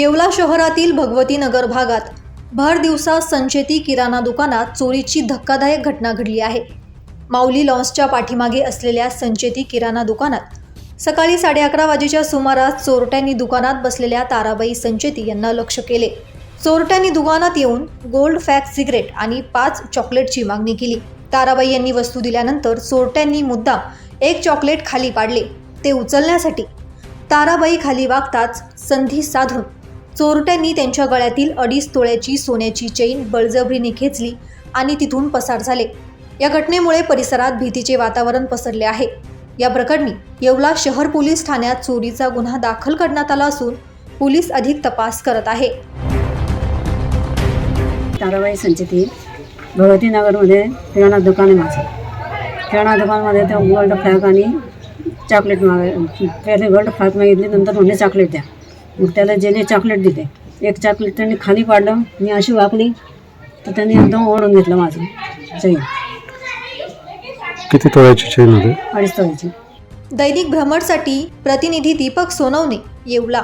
येवला शहरातील भगवती नगर भागात भर दिवसा संचेती किराणा दुकानात चोरीची धक्कादायक घटना घडली आहे. माऊली लॉन्सच्या पाठीमागे असलेल्या संचेती किराणा दुकानात सकाळी साडे अकरा वाजेच्या सुमारास चोरट्यांनी दुकानात बसलेल्या ताराबाई संचेती यांना लक्ष केले. चोरट्यांनी दुकानात येऊन गोल्ड फॅक सिगरेट आणि पाच चॉकलेटची मागणी केली. ताराबाई यांनी वस्तू दिल्यानंतर चोरट्यांनी मुद्दाम एक चॉकलेट खाली पाडले. ते उचलण्यासाठी ताराबाई खाली वागताच संधी साधून चोरट्यांनी त्यांच्या गळ्यातील अडीच तोळ्याची सोन्याची चेन बळजबरीने खेचली आणि तिथून पसार झाले. या घटनेमुळे परिसरात भीतीचे वातावरण पसरले आहे. या प्रकरणी येवला शहर पोलीस ठाण्यात चोरीचा गुन्हा दाखल करण्यात आला असून पोलीस अधिक तपास करत आहे. ताराबाई संचिती भगवती नगरमध्ये किराणा दुकान आहे माझं. किराणा दुकानमध्ये त्या गोल्ड फ्रॅक आणि चॉकलेट माग पहिले गोल्ड फ्रॅक मागितली नंतर म्हणजे चॉकलेट द्या. मग त्याला ज्याने चॉकलेट दिले एक चॉकलेट त्यांनी खाली पाडलं मी अशी वाकली तर त्यांनी एकदम ओढून घेतलं माझं चैन किती तोळ्याची चेन होती? अडीच तोळ्याची. दैनिक भ्रमणसाठी प्रतिनिधी दीपक सोनवणे येवला.